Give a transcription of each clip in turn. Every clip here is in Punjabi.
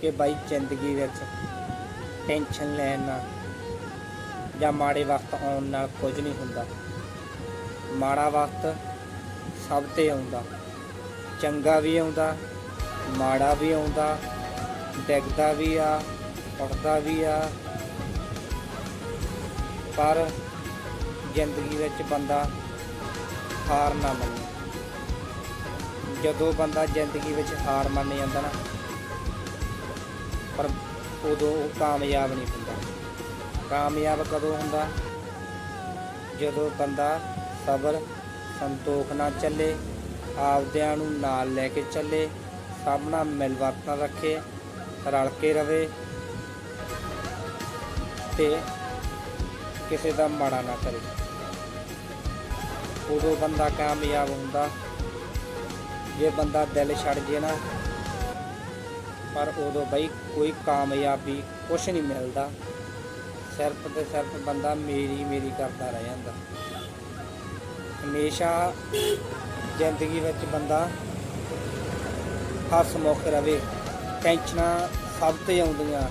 ਕਿ ਬਾਈ ਜ਼ਿੰਦਗੀ ਵਿੱਚ ਟੈਨਸ਼ਨ ਲੈਣ ਨਾਲ ਜਾਂ ਮਾੜੇ ਵਕਤ ਆਉਣ ਨਾਲ ਕੁਝ ਨਹੀਂ ਹੁੰਦਾ। ਮਾੜਾ ਵਕਤ ਸਭ ਤੇ ਆਉਂਦਾ, ਚੰਗਾ ਵੀ ਆਉਂਦਾ, ਮਾੜਾ ਵੀ ਆਉਂਦਾ, ਡਿੱਗਦਾ ਵੀ ਆ, ਉੱਠਦਾ ਵੀ ਆ। ਪਰ ਜ਼ਿੰਦਗੀ ਵਿੱਚ ਬੰਦਾ ਹਾਰ ਨਾ ਮੰਨੇ। ਜਦੋਂ ਬੰਦਾ ਜ਼ਿੰਦਗੀ ਵਿੱਚ ਹਾਰ ਮੰਨ ਜਾਂਦਾ ਨਾ ਪਰ ਉਦੋਂ ਉਹ ਕਾਮਯਾਬ ਨਹੀਂ ਹੁੰਦਾ। ਕਾਮਯਾਬ ਕਦੋਂ ਹੁੰਦਾ? ਜਦੋਂ ਬੰਦਾ ਸਬਰ, ਸੰਤੋਖ ਨਾਲ ਚੱਲੇ, ਆਪਦਿਆਂ ਨੂੰ ਨਾਲ ਲੈ ਕੇ ਚੱਲੇ, ਸਭ ਨਾਲ ਮਿਲ ਵਰਤਨ ਰੱਖੇ, ਰਲ ਕੇ ਰਵੇ ਤੇ ਕਿਸੇ ਦਾ ਮਾੜਾ ਨਾ ਕਰੇ। ਉਦੋਂ ਬੰਦਾ ਕਾਮਯਾਬ ਹੁੰਦਾ। ਜੇ ਬੰਦਾ ਦਿਲ ਛੱਡ ਜੇ ਨਾ ਪਰ ਉਦੋਂ ਬਈ ਕੋਈ ਕਾਮਯਾਬੀ ਕੁਛ ਨਹੀਂ ਮਿਲਦਾ। ਸਿਰਫ ਤੇ ਸਿਰਫ ਬੰਦਾ ਮੇਰੀ ਮੇਰੀ ਕਰਦਾ ਰਹਿ ਜਾਂਦਾ। ਹਮੇਸ਼ਾ ਜ਼ਿੰਦਗੀ ਵਿੱਚ ਬੰਦਾ ਹੱਸਮੁਖ ਰਵੇ। ਟੈਨਸ਼ਨਾਂ ਸਭ ਤੇ ਆਉਂਦੀਆਂ।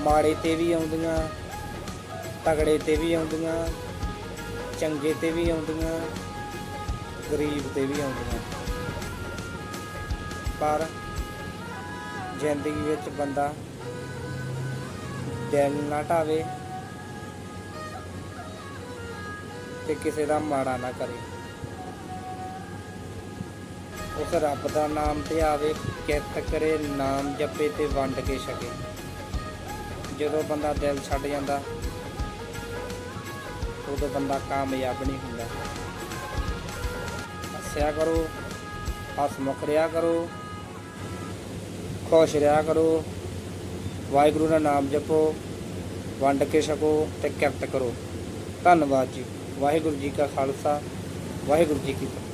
ਮਾੜੇ ਤੇ ਵੀ ਆਉਂਦੀਆਂ, ਤਗੜੇ ਤੇ ਵੀ ਆਉਂਦੀਆਂ, ਚੰਗੇ ਤੇ ਵੀ ਆਉਂਦੀਆਂ, ਗਰੀਬ ਤੇ ਵੀ ਆਉਂਦੀਆਂ। ਪਰ ਜ਼ਿੰਦਗੀ ਵਿੱਚ ਬੰਦਾ ਦਿਲ ਨਾ ਢਾਵੇ ਤੇ ਕਿਸੇ ਦਾ ਮਾੜਾ ਨਾ ਕਰੇ। ਉਸ ਰੱਬ ਦਾ ਨਾਮ ਤੇ ਆਵੇ, ਕਿਰਤ ਕਰੇ, ਨਾਮ ਜਪੇ ਤੇ ਵੰਡ ਕੇ ਛਕੇ। ਜਦੋਂ ਬੰਦਾ ਦਿਲ ਛੱਡ ਜਾਂਦਾ, ਉਦੋਂ ਬੰਦਾ ਕਾਮਯਾਬ ਨਹੀਂ ਹੁੰਦਾ। ਹੱਸਿਆ ਕਰੋ, ਹੱਸ ਮੁਖ ਰਿਹਾ ਕਰੋ। ਖੁਸ਼ ਰਿਹਾ ਕਰੋ। ਵਾਹਿਗੁਰੂ ਦਾ ਨਾਮ ਜਪੋ, ਵੰਡ ਕੇ ਛਕੋ ਤੇ ਕਿਰਤ ਕਰੋ। ਧੰਨਵਾਦ ਜੀ। ਵਾਹਿਗੁਰੂ ਜੀ ਕਾ ਖਾਲਸਾ, ਵਾਹਿਗੁਰੂ ਜੀ ਕੀ ਫਤਿਹ।